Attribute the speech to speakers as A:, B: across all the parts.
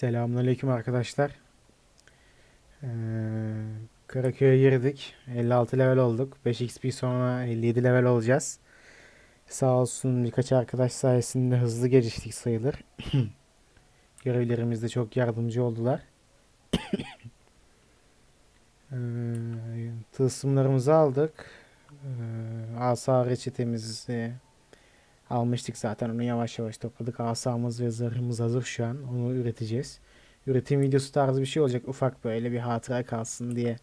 A: Selamünaleyküm arkadaşlar. Ee, Karaköy'e girdik. 56 level olduk. 5 XP sonra 57 level olacağız. Sağ olsun birkaç arkadaş sayesinde hızlı geliştik sayılır. Görevlerimizde çok yardımcı oldular. Ee, tılsımlarımızı aldık. Ee, asa reçetemizi almıştık zaten. Onu yavaş yavaş topladık. Asamız ve zırhımız hazır şu an. Onu üreteceğiz. Üretim videosu tarzı bir şey olacak. Ufak böyle bir hatıra kalsın diye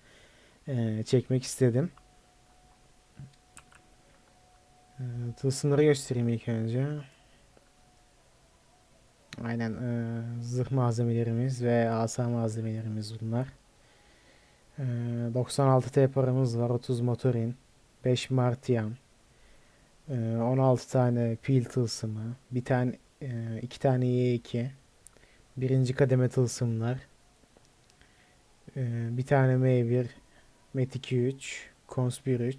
A: e, çekmek istedim. E, tılsımları göstereyim ilk önce. Aynen e, zırh malzemelerimiz ve asa malzemelerimiz bunlar. E, 96 T paramız var. 30 motorin. 5 martiyan. E, 16 tane pil tılsımı. Bir tane e, iki tane Y2. Birinci kademe tılsımlar. Ee, bir tane M1, MET2-3, Cons 1-3.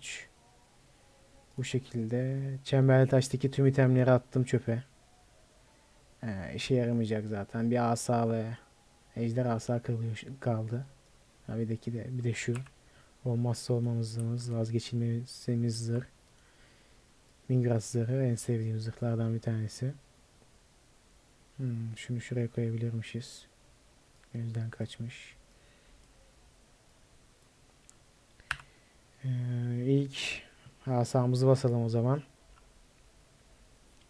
A: Bu şekilde. Çemberli taştaki tüm itemleri attım çöpe. Ee, işe yaramayacak zaten. Bir asa ve ejder asa kalıyor, kaldı. Ha, bir de, bir de şu. Olmazsa olmamızımız, vazgeçilmezimiz zırh. Mingras zırhı en sevdiğim zırhlardan bir tanesi. Hmm, şunu şuraya koyabilirmişiz. Gözden kaçmış. Ee, ilk asamızı basalım o zaman.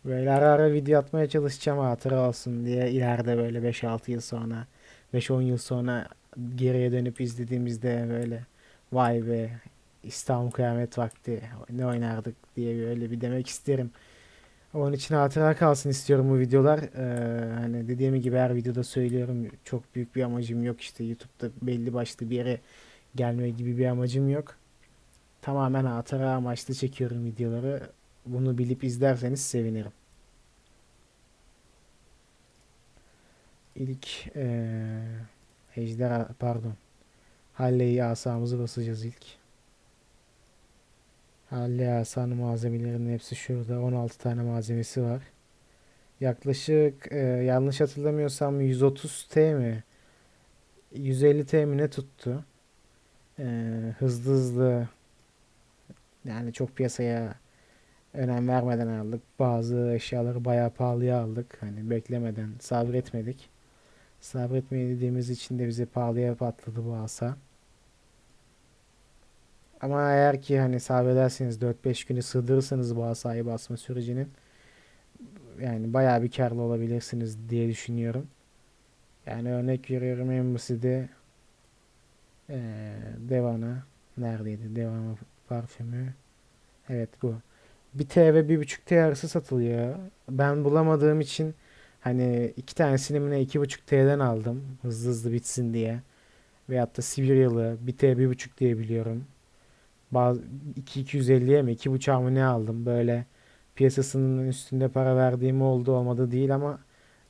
A: Böyle ara ara video atmaya çalışacağım hatıra olsun diye ileride böyle 5-6 yıl sonra 5-10 yıl sonra geriye dönüp izlediğimizde böyle vay be İstanbul kıyamet vakti ne oynardık diye böyle bir demek isterim. Onun için hatıra kalsın istiyorum bu videolar. Ee, hani dediğim gibi her videoda söylüyorum çok büyük bir amacım yok işte YouTube'da belli başlı bir yere gelme gibi bir amacım yok. Tamamen hatıra amaçlı çekiyorum videoları. Bunu bilip izlerseniz sevinirim. İlk ee, ejderha pardon Halley asamızı basacağız ilk. Halle malzemelerinin hepsi şurada. 16 tane malzemesi var. Yaklaşık e, yanlış hatırlamıyorsam 130 T mi? 150 T mi ne tuttu? E, hızlı hızlı yani çok piyasaya önem vermeden aldık. Bazı eşyaları bayağı pahalıya aldık. Hani beklemeden sabretmedik. Sabretmediğimiz için de bize pahalıya patladı bu asa. Ama eğer ki hani sabrederseniz 4-5 günü sığdırırsanız bu asayı basma sürecinin yani bayağı bir karlı olabilirsiniz diye düşünüyorum. Yani örnek veriyorum Embassy'de ee, Devana neredeydi? Devana parfümü. Evet bu. 1 T ve 1.5 T arası satılıyor. Ben bulamadığım için hani iki tanesini mi ne 2.5 T'den aldım. Hızlı hızlı bitsin diye. Veyahut da Sibiryalı 1 T 1.5 diye biliyorum. Bazı 2.250'ye mi 2.5'a mı ne aldım böyle piyasasının üstünde para verdiğim oldu olmadı değil ama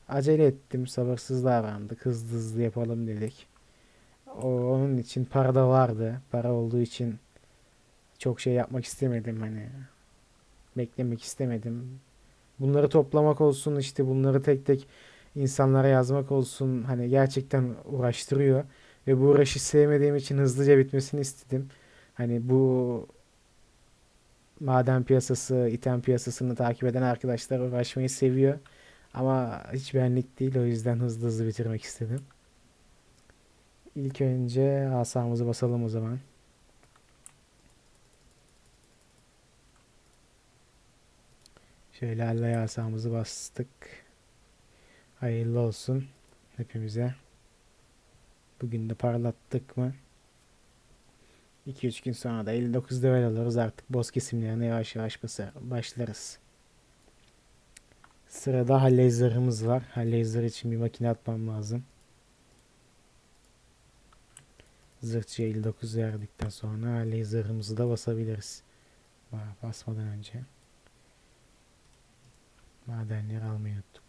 A: acele ettim sabırsız davrandık hızlı hızlı yapalım dedik. O, onun için para da vardı. Para olduğu için çok şey yapmak istemedim hani beklemek istemedim. Bunları toplamak olsun işte bunları tek tek insanlara yazmak olsun hani gerçekten uğraştırıyor ve bu uğraşı sevmediğim için hızlıca bitmesini istedim. Hani bu maden piyasası, item piyasasını takip eden arkadaşlar uğraşmayı seviyor. Ama hiç benlik değil. O yüzden hızlı hızlı bitirmek istedim. İlk önce asamızı basalım o zaman. Şöyle Allah'a asamızı bastık. Hayırlı olsun hepimize. Bugün de parlattık mı? 2-3 gün sonra da 59 level alırız artık boss kesimlerine yavaş yavaş başlarız. Sırada Halley zırhımız var. Halley için bir makine atmam lazım. Zırhçıya 59 verdikten sonra Halley zırhımızı da basabiliriz. Basmadan önce. Madenleri almayı unuttuk.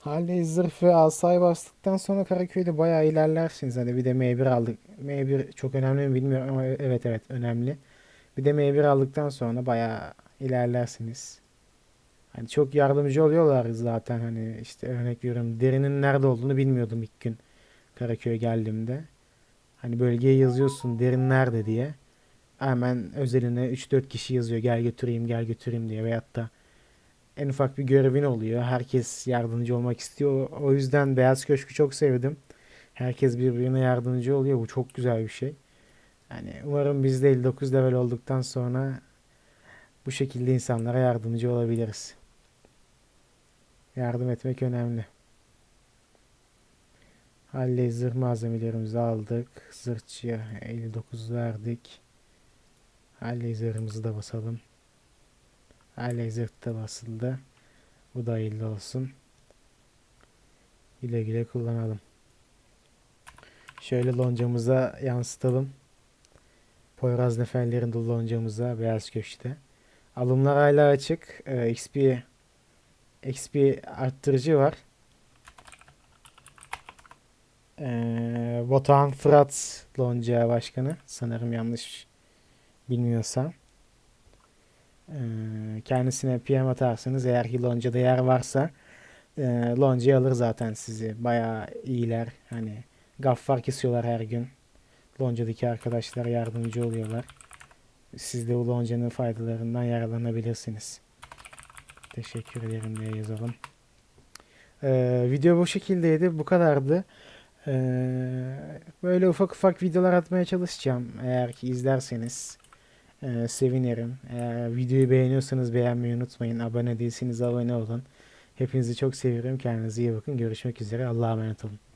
A: Halley zırh ve asayı bastıktan sonra Karaköy'de bayağı ilerlersiniz. Hani bir de M1 aldık. M1 çok önemli mi bilmiyorum ama evet evet önemli. Bir de M1 aldıktan sonra bayağı ilerlersiniz. Hani çok yardımcı oluyorlar zaten hani işte örnek veriyorum derinin nerede olduğunu bilmiyordum ilk gün Karaköy'e geldiğimde. Hani bölgeye yazıyorsun derin nerede diye. Hemen özeline 3-4 kişi yazıyor gel götüreyim gel götüreyim diye veyahut da en ufak bir görevin oluyor. Herkes yardımcı olmak istiyor. O yüzden Beyaz Köşk'ü çok sevdim. Herkes birbirine yardımcı oluyor. Bu çok güzel bir şey. Yani umarım biz de 59 level olduktan sonra bu şekilde insanlara yardımcı olabiliriz. Yardım etmek önemli. Halley zırh malzemelerimizi aldık. Zırhçıya 59 verdik. Halley zırhımızı da basalım. Halley zırh da basıldı. Bu da hayırlı olsun. Güle güle kullanalım. Şöyle loncamıza yansıtalım. Poyraz neferlerin de loncamıza beyaz köşkte. Alımlar hala açık. Ee, XP XP arttırıcı var. Ee, Batuhan Fırat Lonca Başkanı. Sanırım yanlış bilmiyorsam. Kendisine PM atarsınız. Eğer ki Lonca'da yer varsa e, Lonca'ya alır zaten sizi. Bayağı iyiler. Hani gaffar kesiyorlar her gün. Lonca'daki arkadaşlar yardımcı oluyorlar. Siz de bu Lonca'nın faydalarından yararlanabilirsiniz. Teşekkür ederim diye yazalım. Ee, video bu şekildeydi. Bu kadardı. Ee, böyle ufak ufak videolar atmaya çalışacağım. Eğer ki izlerseniz e, sevinirim. Eğer videoyu beğeniyorsanız beğenmeyi unutmayın. Abone değilseniz abone olun. Hepinizi çok seviyorum. Kendinize iyi bakın. Görüşmek üzere. Allah'a emanet olun.